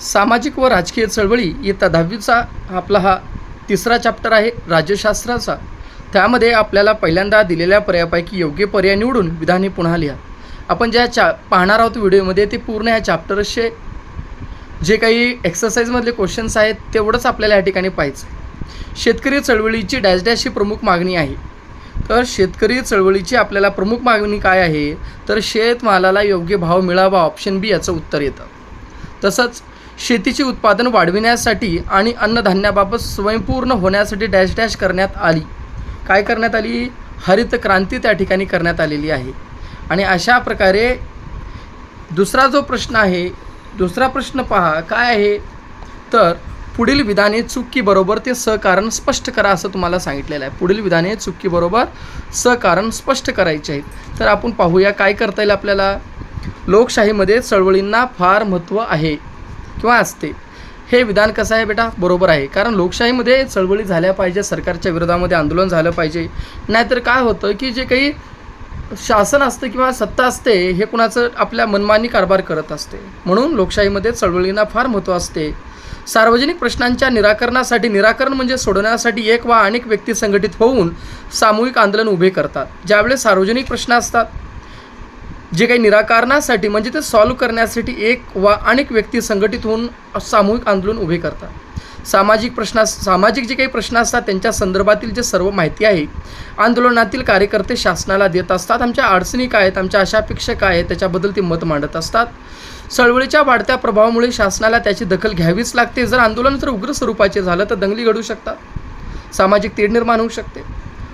सामाजिक व राजकीय चळवळी इयत्ता दहावीचा आपला हा तिसरा चॅप्टर आहे राज्यशास्त्राचा. त्यामध्ये आपल्याला पहिल्यांदा दिलेल्या पर्यायापैकी योग्य पर्याय निवडून विधाने पुन्हा लिहा. आपण ज्या चा पाहणार आहोत व्हिडिओमध्ये ते पूर्ण ह्या चॅप्टरचे जे काही एक्सरसाइजमधले क्वेश्चन्स आहेत तेवढंच आपल्याला या ठिकाणी पाहायचं. शेतकरी चळवळीची डॅश डॅश ही प्रमुख मागणी आहे. तर शेतकरी चळवळीची आपल्याला प्रमुख मागणी काय आहे? तर शेतमालाला योग्य भाव मिळावा ऑप्शन बी याचं उत्तर येतं. तसंच शेतीचे उत्पादन वाढविण्यासाठी आणि अन्नधान्याबाबत स्वयंपूर्ण होण्यासाठी डॅश डॅश करण्यात आली. काय करण्यात आली? हरित क्रांती त्या ठिकाणी करण्यात आलेली आहे. आणि अशा प्रकारे दुसरा जो प्रश्न आहे दुसरा प्रश्न पहा काय आहे? तर पुढील विधाने चुकीबरोबर ते सकारण स्पष्ट करा असं तुम्हाला सांगितलेलं आहे. पुढील विधाने चुकीबरोबर सकारण स्पष्ट करायचे आहेत. तर आपण पाहूया काय करता येईल आपल्याला. लोकशाहीमध्ये चळवळींना फार महत्त्व आहे. किंवा असते. हे विधान कसं आहे बेटा? बरोबर आहे. कारण लोकशाहीमध्ये चळवळी झाल्या पाहिजे सरकारच्या विरोधामध्ये आंदोलन झालं पाहिजे. नाहीतर काय होतं की जे काही शासन असतं किंवा सत्ता असते हे कुणाचं आपल्या मनमानी कारभार करत असते. म्हणून लोकशाहीमध्ये चळवळींना फार महत्त्व असते. सार्वजनिक प्रश्नांच्या निराकरणासाठी निराकरण म्हणजे सोडवण्यासाठी एक वा अनेक व्यक्ती संघटित होऊन सामूहिक आंदोलन उभे करतात. ज्यावेळेस सार्वजनिक प्रश्न असतात जे काही निराकारणासाठी म्हणजे ते सॉल्व्ह करण्यासाठी एक वा अनेक व्यक्ती संघटित होऊन सामूहिक आंदोलन उभे करतात. सामाजिक प्रश्ना सामाजिक जे काही प्रश्न असतात त्यांच्या संदर्भातील जे सर्व माहिती आहे आंदोलनातील कार्यकर्ते शासनाला देत असतात. आमच्या अडचणी काय आहेत आमच्या अशा अपेक्षा काय आहेत त्याच्याबद्दल ते मत मांडत असतात. चळवळीच्या वाढत्या प्रभावामुळे शासनाला त्याची दखल घ्यावीच लागते. जर आंदोलन जर उग्र स्वरूपाचे झालं तर दंगली घडू शकतात. सामाजिक तेढ निर्माण होऊ शकते.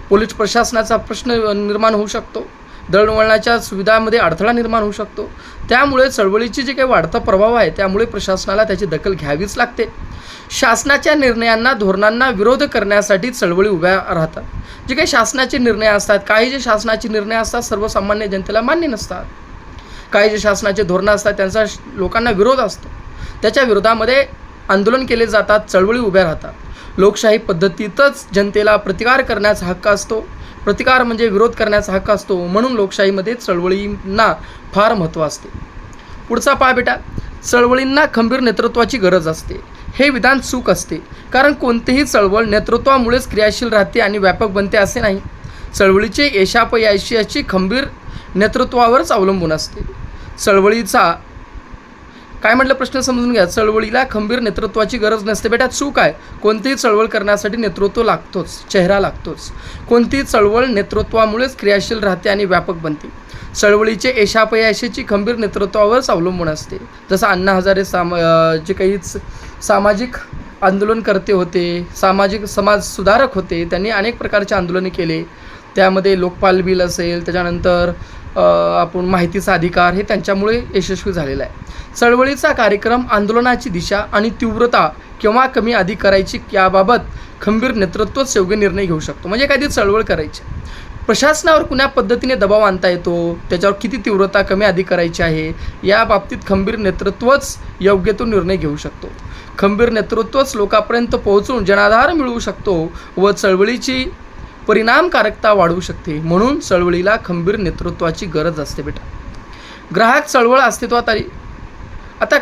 पोलीस प्रशासनाचा प्रश्न निर्माण होऊ शकतो. दळणवळणाच्या सुविधामध्ये अडथळा निर्माण होऊ शकतो. त्यामुळे चळवळीची जे काही वाढता प्रभाव आहे त्यामुळे प्रशासनाला त्याची दखल घ्यावीच लागते. शासनाच्या निर्णयांना धोरणांना विरोध करण्यासाठी चळवळी उभ्या राहतात. जे काही शासनाचे निर्णय असतात काही जे शासनाचे निर्णय असतात सर्वसामान्य जनतेला मान्य नसतात. काही जे शासनाचे धोरणं असतात त्यांचा लोकांना विरोध असतो. त्याच्या विरोधामध्ये आंदोलन केले जातात चळवळी उभ्या राहतात. लोकशाही पद्धतीतच जनतेला प्रतिकार करण्याचा हक्क असतो. प्रतिकार म्हणजे विरोध करण्याचा हक्क असतो म्हणून लोकशाहीमध्ये चळवळींना फार महत्त्व असते. पुढचा पहा बेटा चळवळींना खंबीर नेतृत्वाची गरज असते. हे विधान चूक असते कारण कोणतीही चळवळ नेतृत्वामुळेच क्रियाशील राहते आणि व्यापक बनते असे नाही. चळवळीचे यशापयशाची खंबीर नेतृत्वावरच अवलंबून असते. चळवळीचा काय म्हटलं प्रश्न समजून घ्या? चळवळीला खंबीर नेतृत्वाची गरज नसते. बेटा चूक आहे. कोणतीही चळवळ करण्यासाठी नेतृत्व लागतोच चेहरा लागतोच. कोणतीही चळवळ नेतृत्वामुळेच क्रियाशील राहते आणि व्यापक बनते. चळवळीचे यशापयशाची खंबीर नेतृत्वावरच अवलंबून असते. जसं अण्णा हजारे साम जे काही सामाजिक आंदोलनकर्ते होते सामाजिक समाज सुधारक होते त्यांनी अनेक प्रकारचे आंदोलने केले. त्यामध्ये लोकपाल बिल असेल त्याच्यानंतर आपण माहितीचा अधिकार हे त्यांच्यामुळे यशस्वी झालेला आहे. चळवळीचा कार्यक्रम आंदोलनाची दिशा आणि तीव्रता केव्हा कमी अधिक करायची याबाबत खंबीर नेतृत्वच योग्य निर्णय घेऊ शकतो. म्हणजे एखादी चळवळ करायची. प्रशासनावर कुण्या पद्धतीने दबाव आणता येतो? त्याच्यावर किती तीव्रता कमी अधिक करायची आहे? या बाबतीत खंबीर नेतृत्वच योग्य तो निर्णय घेऊ शकतो. खंबीर नेतृत्वच लोकांपर्यंत पोहोचून जनाधार मिळवू शकतो व चळवळीची परिणामकारकता वाढवू शकते म्हणून चळवळीला खंबीर नेतृत्वाची गरज असते बेटा. ग्राहक चळवळ अस्तित्वात आली. आता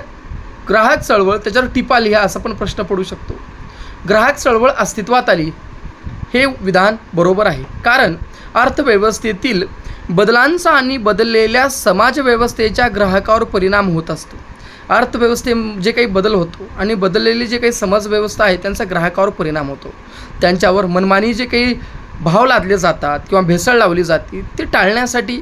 ग्राहक चळवळ त्याच्यावर टिपा लिहा असा पण प्रश्न पडू शकतो. ग्राहक चळवळ अस्तित्वात आली हे विधान बरोबर आहे. कारण अर्थव्यवस्थेतील बदलांचा आणि बदललेल्या समाजव्यवस्थेच्या ग्राहकावर परिणाम होत असतो. अर्थव्यवस्थे जे काही बदल होतो आणि बदललेली जे काही समाजव्यवस्था आहे त्यांचा ग्राहकावर परिणाम होतो. त्यांच्यावर मनमानी जे काही भाव लादले जातात किंवा भेसळ लावली जाते ते टाळण्यासाठी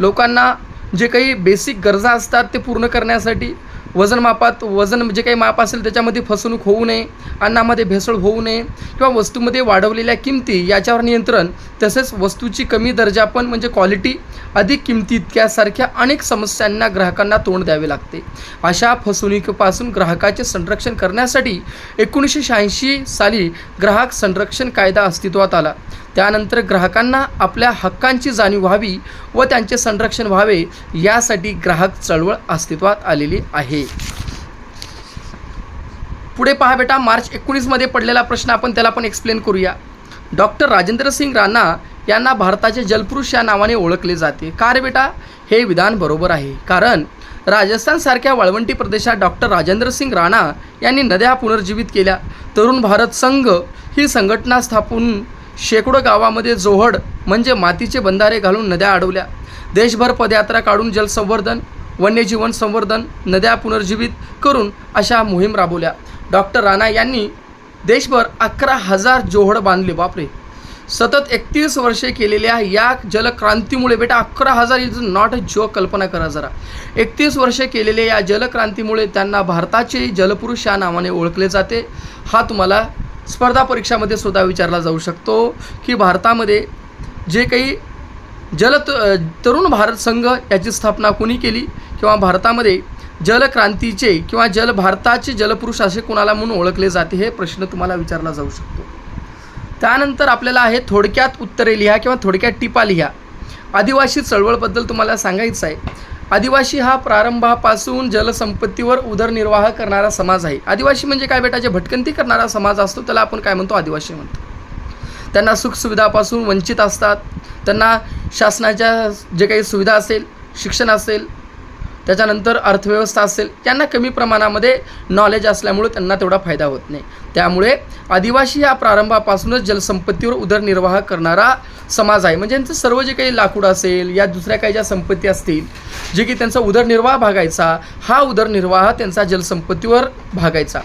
लोकांना जे काही बेसिक गरजा असतात ते पूर्ण करण्यासाठी वजनमापात वजन जे म्हणजे काही माप असेल त्याच्यामध्ये फसवणूक होऊ नये अन्नामध्ये भेसळ होऊ नये किंवा वस्तूमध्ये वाढवलेल्या किमती याच्यावर नियंत्रण तसेच वस्तूची कमी दर्जा पण म्हणजे क्वालिटी अधिक किमती इतक्यासारख्या अनेक समस्यांना ग्राहकांना तोंड द्यावे लागते. अशा फसवणुकीपासून ग्राहकाचे संरक्षण करण्यासाठी एकोणीसशे शहाऐंशी साली ग्राहक संरक्षण कायदा अस्तित्वात आला. त्यानंतर ग्राहकांना आपल्या हक्कांची जाणीव व्हावी व त्यांचे संरक्षण व्हावे यासाठी ग्राहक चळवळ अस्तित्वात आलेली आहे. पुढे पहा बेटा मार्च एकोणीसमध्ये पडलेला प्रश्न आपण त्याला पण एक्सप्लेन करूया. डॉक्टर राजेंद्र सिंग राणा यांना भारताचे जलपुरुष या नावाने ओळखले जाते. का रे बेटा? हे विधान बरोबर आहे. कारण राजस्थानसारख्या वाळवंटी प्रदेशात डॉक्टर राजेंद्र सिंग राणा यांनी नद्या पुनर्जीवित केल्या. तरुण भारत संघ ही संघटना स्थापून शेकडो गावामध्ये जोहड म्हणजे मातीचे बंधारे घालून नद्या अडवल्या. देशभर पदयात्रा काढून जलसंवर्धन वन्यजीवन संवर्धन नद्या पुनर्जीवित करून अशा मोहीम राबवल्या. डॉक्टर राणा यांनी देशभर अकरा हजार जोहड बांधले. बापरे! सतत एकतीस वर्षे केलेल्या या जलक्रांतीमुळे बेटा अकरा हजार इज नॉट अ जो कल्पना करा जरा. एकतीस वर्षे केलेल्या या जलक्रांतीमुळे त्यांना भारताचे जलपुरुष या नावाने ओळखले जाते. हा तुम्हाला स्पर्धा परीक्षामध्ये सुद्धा विचारला जाऊ शकतो की भारतामध्ये जे काही जल तरुण भारत संघ याची स्थापना कोणी केली? किंवा भारतामध्ये जलक्रांतीचे किंवा जल भारताचे जलपुरुष असे कोणाला म्हणून ओळखले जाते हे प्रश्न तुम्हाला विचारला जाऊ शकतो. त्यानंतर आपल्याला आहे थोडक्यात उत्तरे लिहा किंवा थोडक्यात टिपा लिहा. आदिवासी चळवळबद्दल तुम्हाला सांगायचं आहे. आदिवासी हा प्रारंभापासून जलसंपत्तीवर उदरनिर्वाह करणारा समाज आहे. आदिवासी म्हणजे काय बेटा? जे भटकंती करणारा समाज असतो त्याला आपण काय म्हणतो? आदिवासी म्हणतो. त्यांना सुखसुविधापासून वंचित असतात. त्यांना शासनाच्या जे काही सुविधा असेल शिक्षण असेल त्याच्यानंतर अर्थव्यवस्था असेल त्यांना कमी प्रमाणामध्ये नॉलेज असल्यामुळे त्यांना तेवढा फायदा होत नाही. त्यामुळे आदिवासी हा प्रारंभापासूनच जलसंपत्तीवर उदरनिर्वाह करणारा समाज आहे. म्हणजे यांचं सर्व जे काही लाकूड असेल या दुसऱ्या काही ज्या संपत्ती असतील जे की त्यांचा उदरनिर्वाह भागायचा हा उदरनिर्वाह त्यांचा जलसंपत्तीवर भागायचा.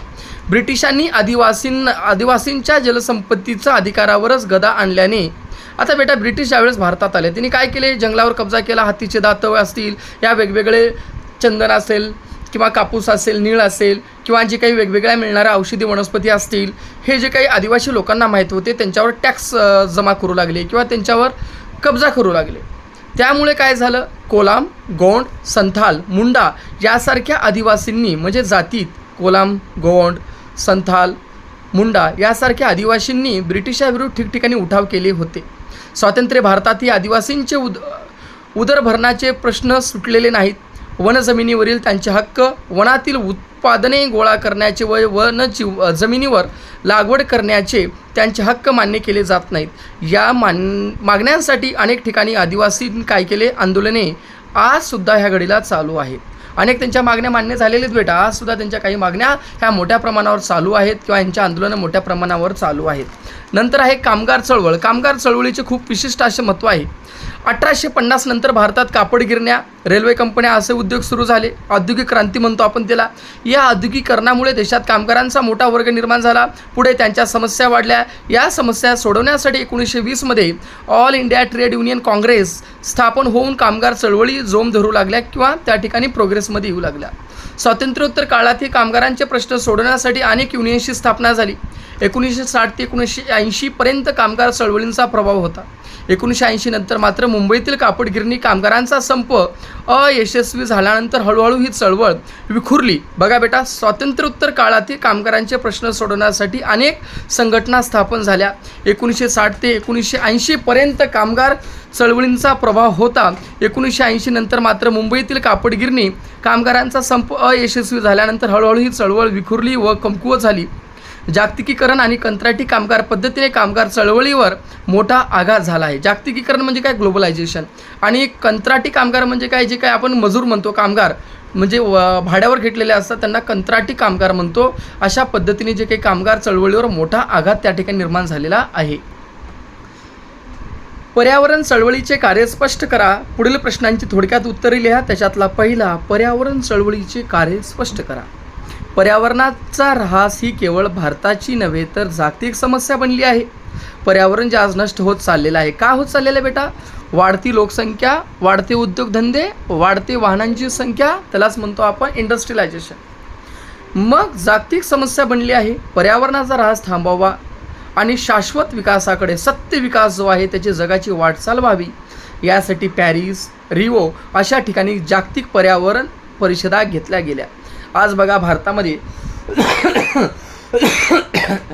ब्रिटिशांनी आदिवासींना आदिवासींच्या जलसंपत्तीचा अधिकारावरच गदा आणल्याने आता बेटा ब्रिटिश ज्यावेळेस भारतात आले त्यांनी काय केले? जंगलावर कब्जा केला हत्तीचे दात असतील या वेगवेगळे चंदन असेल किंवा कापूस असेल नीळ असेल किंवा जे काही वेगवेगळ्या मिळणाऱ्या औषधी वनस्पती असतील हे जे काही आदिवासी लोकांना माहीत होते त्यांच्यावर टॅक्स जमा करू लागले किंवा त्यांच्यावर कब्जा करू लागले. त्यामुळे काय झालं? कोलाम गोंड संथाल मुंडा यासारख्या आदिवासींनी म्हणजे जातीत कोलाम गोंड संथाल मुंडा यासारख्या आदिवासींनी ब्रिटिशाविरुद्ध ठिकठिकाणी उठाव केले होते. स्वातंत्र्य भारतातही आदिवासींचे उद उदरभरणाचे प्रश्न सुटलेले नाहीत. वनजमिनीवरील त्यांचे हक्क वनातील उत्पादने गोळा करण्याचे व वन जीव जमिनीवर लागवड करण्याचे त्यांचे हक्क मान्य केले जात नाहीत. या मान मागण्यांसाठी अनेक ठिकाणी आदिवासी काय केले? आंदोलने आजसुद्धा ह्या घडीला चालू आहेत. अनेक त्यांच्या मागण्या मान्य झालेल्या आहेत बेटा आजसुद्धा त्यांच्या काही मागण्या ह्या मोठ्या प्रमाणावर चालू आहेत किंवा यांच्या आंदोलनं मोठ्या प्रमाणावर चालू आहेत. नंतर आहे कामगार चळवळ. कामगार चळवळीचे खूप विशिष्ट असे महत्त्व आहे. अठराशे पन्नास नंतर भारतात कापड गिरण्या रेल्वे कंपन्या असे उद्योग सुरू झाले. औद्योगिक क्रांती म्हणतो आपण त्याला. या औद्योगिकरणामुळे देशात कामगारांचा मोठा वर्ग निर्माण झाला. पुढे त्यांच्या समस्या वाढल्या. या समस्या सोडवण्यासाठी एकोणीसशे वीसमध्ये All India Trade Union Congress स्थापन होऊन कामगार चळवळी जोम धरू लागल्या किंवा त्या ठिकाणी प्रोग्रेसमध्ये येऊ लागल्या. स्वातंत्र्योत्तर काळातही कामगारांचे प्रश्न सोडवण्यासाठी अनेक युनियनची स्थापना झाली. एकोणीसशे साठ ते एकोणीसशे ऐंशीपर्यंत कामगार चळवळींचा प्रभाव होता. एकोणीसशे ऐंशी नंतर मात्र मुंबईतील कापडगिरणी कामगारांचा संप अयशस्वी झाल्यानंतर हळूहळू ही चळवळ विखुरली. बघा बेटा स्वातंत्र्योत्तर काळातील कामगारांचे प्रश्न सोडवण्यासाठी अनेक संघटना स्थापन झाल्या. एकोणीसशे साठ ते एकोणीसशे ऐंशीपर्यंत कामगार चळवळींचा प्रभाव होता. एकोणीसशे ऐंशी नंतर मात्र मुंबईतील कापडगिरणी कामगारांचा संप अयशस्वी झाल्यानंतर हळूहळू ही चळवळ विखुरली व कमकुवत झाली. जागतिकीकरण आणि कंत्राटी कामगार पद्धतीने कामगार चळवळीवर मोठा आघात झाला आहे. जागतिकीकरण म्हणजे काय? ग्लोबलायझेशन. आणि कंत्राटी कामगार म्हणजे काय? जे काय आपण मजूर म्हणतो कामगार. म्हणजे व- भाड्यावर घेतलेले असतात त्यांना कंत्राटी कामगार म्हणतो. अशा पद्धतीने जे काही कामगार चळवळीवर मोठा आघात त्या ठिकाणी निर्माण झालेला आहे. पर्यावरण चळवळीचे कार्य स्पष्ट करा. पुढील प्रश्नांची थोडक्यात उत्तरे लिहा. त्याच्यातला पहिला पर्यावरण चळवळीचे कार्य स्पष्ट करा. पर्यावरणाचा ऱ्हास ही केवळ भारताची नव्हे तर जागतिक समस्या बनली आहे. पर्यावरण जे आज नष्ट होत चाललेलं आहे. का होत चाललेलं आहे बेटा? वाढती लोकसंख्या वाढते उद्योगधंदे वाढते वाहनांची संख्या त्यालाच म्हणतो आपण इंडस्ट्रियलायझेशन मग जागतिक समस्या बनली आहे. पर्यावरणाचा ऱ्हास थांबावा आणि शाश्वत विकासाकडे सत्य विकास जो आहे त्याची जगाची वाटचाल व्हावी. यासाठी पॅरिस रिओ अशा ठिकाणी जागतिक पर्यावरण परिषदा घेतल्या गेल्या. आज बघा भारतामध्ये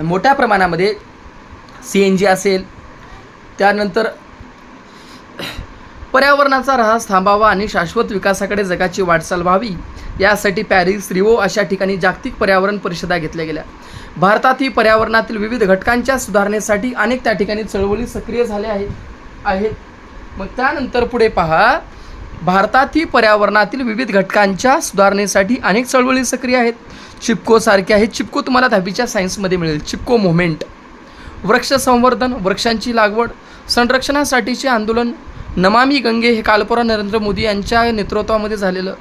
मोठ्या प्रमाणामध्ये सी एन जी असेल त्यानंतर पर्यावरणाचा ऱ्हास थांबावा आणि शाश्वत विकासाकडे जगाची वाटचाल व्हावी यासाठी पॅरिस रिओ अशा ठिकाणी जागतिक पर्यावरण परिषदा घेतल्या गेल्या. भारतातही पर्यावरणातील विविध घटकांच्या सुधारणेसाठी अनेक त्या ठिकाणी चळवळी सक्रिय झाल्या आहेत. आहेत. मग त्यानंतर पुढे पहा. भारतातही पर्यावरणातील विविध घटकांच्या सुधारणेसाठी अनेक चळवळी सक्रिय आहेत. चिपकोसारखे आहेत. चिपको तुम्हाला दहावीच्या सायन्समध्ये मिळेल. चिपको मुवमेंट. वृक्ष संवर्धन वृक्षांची लागवड संरक्षणासाठीचे आंदोलन नमामी गंगे हे कालपुरा नरेंद्र मोदी यांच्या नेतृत्वामध्ये झालेलं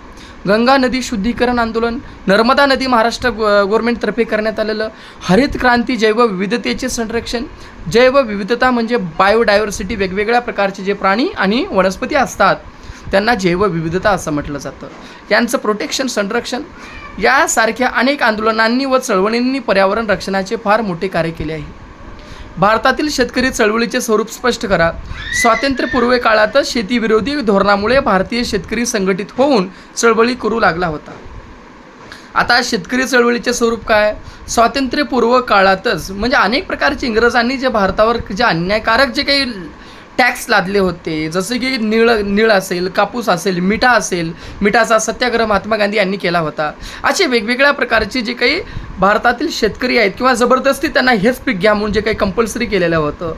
गंगा नदी शुद्धीकरण आंदोलन नर्मदा नदी महाराष्ट्र गव्हर्नमेंटतर्फे करण्यात आलेलं हरित क्रांती जैवविविधतेचे संरक्षण जैवविविधता म्हणजे बायोडायव्हर्सिटी वेगवेगळ्या प्रकारचे जे प्राणी आणि वनस्पती असतात त्यांना जैवविविधता असं म्हटलं जातं. यांचं प्रोटेक्शन संरक्षण यासारख्या अनेक आंदोलनांनी व चळवळींनी पर्यावरण रक्षणाचे फार मोठे कार्य केले आहे. भारतातील शेतकरी चळवळीचे स्वरूप स्पष्ट करा. स्वातंत्र्यपूर्व काळातच शेतीविरोधी धोरणामुळे भारतीय शेतकरी संघटित होऊन चळवळी करू लागला होता. आता शेतकरी चळवळीचे स्वरूप काय? स्वातंत्र्यपूर्व काळातच म्हणजे अनेक प्रकारचे इंग्रजांनी जे भारतावर जे अन्यायकारक जे काही टॅक्स लादले होते. जसे की निळ निळ असेल कापूस असेल मिठा असेल मिठाचा सत्याग्रह महात्मा गांधी यांनी केला होता. असे वेगवेगळ्या प्रकारचे जे काही भारतातील शेतकरी आहेत किंवा जबरदस्ती त्यांना हेच पीक घ्या म्हणून जे काही कंपल्सरी केलेलं होतं.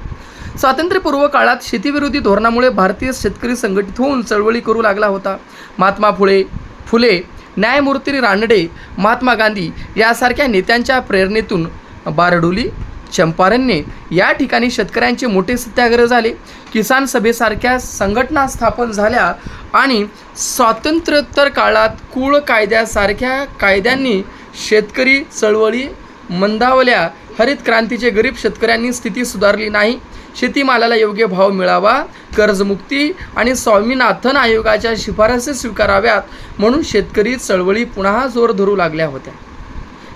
स्वातंत्र्यपूर्व काळात शेतीविरोधी धोरणामुळे भारतीय शेतकरी संघटित होऊन चळवळी करू लागला होता. महात्मा फुले फुले न्यायमूर्ती रानडे महात्मा गांधी यासारख्या नेत्यांच्या प्रेरणेतून बारडोली चंपारणने या ठिकाणी शेतकऱ्यांचे मोठे सत्याग्रह झाले. किसान सभेसारख्या संघटना स्थापन झाल्या आणि स्वातंत्र्योत्तर काळात कुळ कायद्यासारख्या कायद्यांनी शेतकरी चळवळी मंदावल्या हरित क्रांतीचे गरीब शेतकऱ्यांनी स्थिती सुधारली नाही. शेतीमालाला योग्य भाव मिळावा कर्जमुक्ती आणि स्वामीनाथन आयोगाच्या शिफारसी स्वीकाराव्यात म्हणून शेतकरी चळवळी पुन्हा जोर धरू लागल्या होत्या.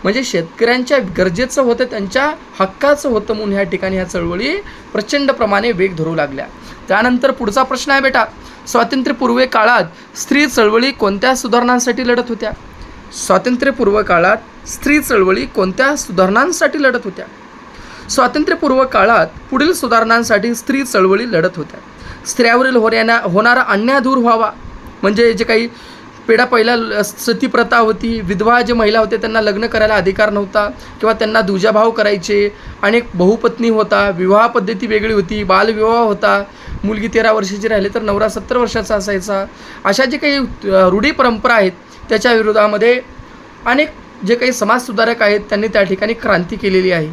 म्हणजे शेतकऱ्यांच्या गरजेचं होतं त्यांच्या हक्काचं होतं म्हणून ह्या ठिकाणी ह्या चळवळी प्रचंड प्रमाणे वेग धरू लागल्या. त्यानंतर पुढचा प्रश्न आहे बेटा स्वातंत्र्यपूर्व काळात स्त्री चळवळी कोणत्या सुधारणांसाठी लढत होत्या? स्वातंत्र्यपूर्व काळात स्त्री चळवळी कोणत्या सुधारणांसाठी लढत होत्या? स्वातंत्र्यपूर्व काळात पुढील सुधारणांसाठी स्त्री चळवळी लढत होत्या. स्त्रियावरील होऱ्याना होणारा अन्याय दूर व्हावा. म्हणजे जे काही पेढा पहिला ल- सतीप्रथा होती. विधवा जे महिला होते त्यांना लग्न करायला अधिकार नव्हता किंवा त्यांना दुजाभाव करायचे. अनेक बहुपत्नी होता विवाह पद्धती वेगळी होती बालविवाह होता. मुलगी तेरा वर्षाची राहिली तर नवरा सत्तर वर्षाचा असायचा. अशा जे काही रूढी परंपरा आहेत त्याच्या विरोधामध्ये अनेक जे काही समाजसुधारक आहेत त्यांनी त्या ठिकाणी क्रांती केलेली आहे.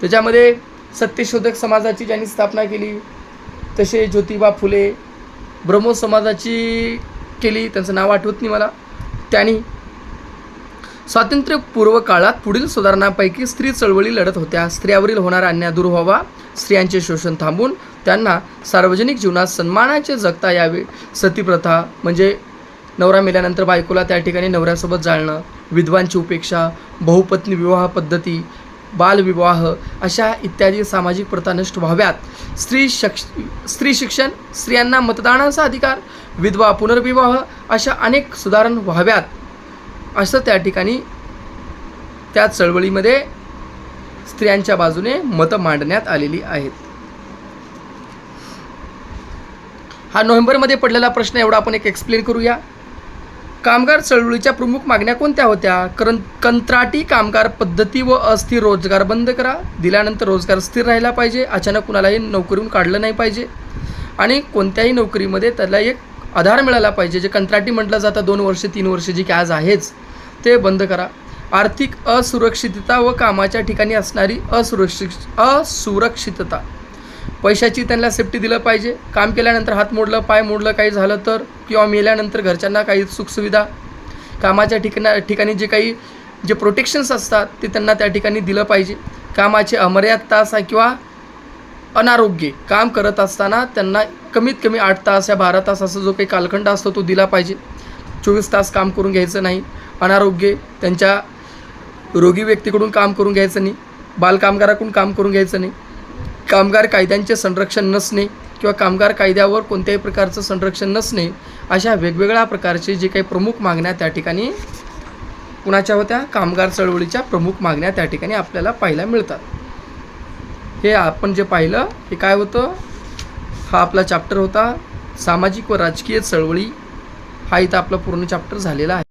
त्याच्यामध्ये सत्यशोधक समाजाची ज्यांनी स्थापना केली तसे ज्योतिबा फुले ब्रह्मो समाजाची केली त्यांचं नाव आठवत नाही मला. त्यांनी स्वातंत्र्यपूर्व काळात पुढील सुधारणांपैकी स्त्री चळवळी लढत होत्या. स्त्रियावरील होणारा अन्याय दूर व्हावा स्त्रियांचे शोषण थांबून त्यांना सार्वजनिक जीवनात सन्मानाचे जगता यावे. सतीप्रथा म्हणजे नवरा मेल्यानंतर बायकोला त्या ठिकाणी नवऱ्यासोबत जाळणं विधवांची उपेक्षा बहुपत्नी विवाह पद्धती बालविवाह अशा इत्यादी सामाजिक प्रथा नष्ट व्हाव्यात. स्त्री शक्ष स्त्री शिक्षण स्त्रियांना मतदानाचा अधिकार विधवा पुनर्विवाह अशा अनेक सुधारणा व्हाव्यात असं त्या ठिकाणी त्या चळवळीमध्ये स्त्रियांच्या बाजूने मतं मांडण्यात आलेली आहेत. हा नोव्हेंबरमध्ये पडलेला प्रश्न एवढा आपण एक एक्सप्लेन करूया. कामगार चळवळीच्या प्रमुख मागण्या कोणत्या होत्या? करं कंत्राटी कामगार पद्धती व अस्थिर रोजगार बंद करा. दिल्यानंतर रोजगार स्थिर राहिला पाहिजे. अचानक कुणालाही नोकरीहून काढलं नाही पाहिजे. आणि कोणत्याही नोकरीमध्ये त्याला एक आधार मिळाला पाहिजे जे कंत्राटी म्हटलं जातं दोन वर्ष तीन वर्ष जी काय आज आहेच ते बंद करा. आर्थिक असुरक्षितता व कामाच्या ठिकाणी असणारी असुरक्षित असुरक्षितता. पैशाची त्यांना सेफ्टी दिलं पाहिजे. काम केल्यानंतर हात मोडलं पाय मोडलं काही झालं तर किंवा मेल्यानंतर घरच्यांना काही सुखसुविधा. कामाच्या ठिकाणा ठिकाणी जे काही जे प्रोटेक्शन्स असतात ते त्यांना त्या ठिकाणी दिलं पाहिजे. कामाचे अमर्याद तास आहे किंवा अनारोग्य काम करत असताना त्यांना कमीत कमी आठ तास या बारा तास असा जो काही कालखंड असतो तो दिला पाहिजे. चोवीस तास काम करून घ्यायचं नाही. अनारोग्य त्यांच्या रोगी व्यक्तीकडून काम करून घ्यायचं नाही. बालकामगाराकडून काम करून घ्यायचं नाही. कामगार कायद्यांचे संरक्षण नसणे किंवा कामगार कायद्यावर कोणत्याही प्रकारचं संरक्षण नसणे अशा वेगवेगळ्या प्रकारचे जे काही प्रमुख मागण्या त्या ठिकाणी कुणाच्या होत्या? कामगार चळवळीच्या प्रमुख मागण्या त्या ठिकाणी आपल्याला पाहायला मिळतात. हे आपण जे पाहिलं हे काय होतं? हा आपला चॅप्टर होता सामाजिक व राजकीय चळवळी. हा इथं आपला पूर्ण चॅप्टर झालेला आहे.